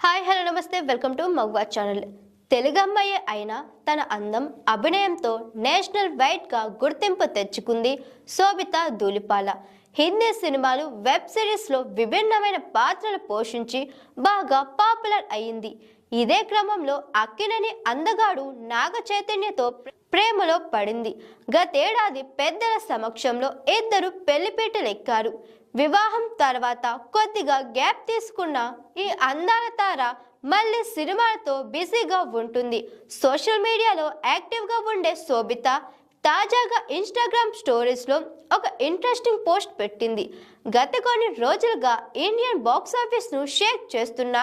Hi hello నమస్తే. Welcome to Magva channel. తెలుగమ్మాయి అయిన తన అందం అభినయంతో నేషనల్ వైడ్గా గుర్తింపు తెచ్చుకుంది శోభిత ధూలిపాల హిందీ సినిమాలు వెబ్ సిరీస్లో విభిన్నమైన పాత్రలు పోషించి బాగా పాపులర్ అయింది ఇదే క్రమంలో అక్కినని అందగాడు నాగ చైతన్యతో ప్రేమలో పడింది. గతేడాది పెద్దల సమక్షంలో ఇద్దరు పెళ్ళిపీటలెక్కారు. వివాహం తర్వాత కొద్దిగా గ్యాప్ తీసుకున్న ఈ అందాల తార మళ్ళీ సినిమాలతో బిజీగా ఉంటుంది. సోషల్ మీడియాలో యాక్టివ్గా ఉండే శోభిత తాజాగా ఇన్స్టాగ్రామ్ స్టోరీస్లో ఒక ఇంట్రెస్టింగ్ పోస్ట్ పెట్టింది. గత కొన్ని రోజులుగా ఇండియన్ బాక్స్ ఆఫీస్ను షేక్ చేస్తున్న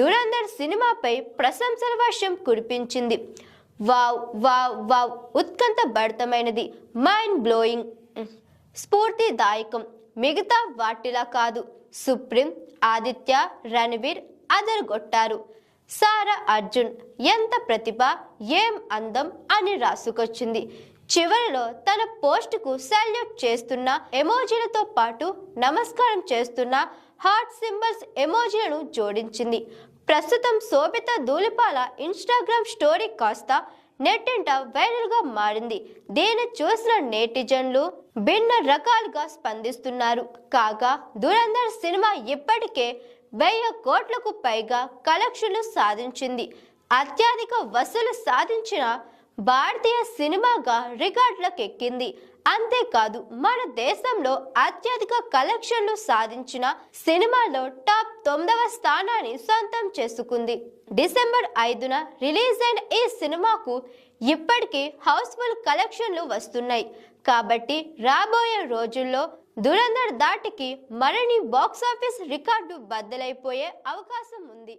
దురంధర్ సినిమాపై ప్రశంసల వర్షం కురిపించింది. వావ్ వావ్ వావ్ ఉత్కంఠభరితమైనది మైండ్ బ్లోయింగ్ స్ఫూర్తిదాయకం. మిగతా వాటిలా కాదు. సుప్రీం ఆదిత్య రణవీర్ అదరగొట్టారు. సారా అర్జున్ ఎంత ప్రతిభ ఏం అందం అని రాసుకొచ్చింది. చివరిలో తన పోస్టుకు సాల్యూట్ చేస్తున్న ఎమోజీలతో పాటు నమస్కారం చేస్తున్న హార్ట్ సింబల్స్ ఎమోజీలను జోడించింది. ప్రస్తుతం శోభిత ధూళిపాల ఇన్స్టాగ్రామ్ స్టోరీ కాస్త నెట్టింట వైరల్గా మారింది. దీన్ని చూసిన నెటిజన్లు భిన్న రకాలుగా స్పందిస్తున్నారు. కాగా దురంధర్ సినిమా ఇప్పటికే వెయ్యి కోట్లకు పైగా కలెక్షన్లు సాధించింది. అత్యధిక వసూలు సాధించిన భారతీయ సినిమాగా రికార్డులకు ఎక్కింది అంతేకాదు మన దేశంలో అత్యధిక కలెక్షన్లు సాధించిన సినిమాలో టాప్ తొమ్మిదవ స్థానాన్ని సొంతం చేసుకుంది. డిసెంబర్ ఐదున రిలీజ్ అయిన ఈ సినిమాకు ఇప్పటికీ హౌస్ఫుల్ కలెక్షన్లు వస్తున్నాయి. కాబట్టి రాబోయే రోజుల్లో దురంధర్ దాటికి మరణి బాక్సాఫీస్ రికార్డు బద్దలైపోయే అవకాశం ఉంది.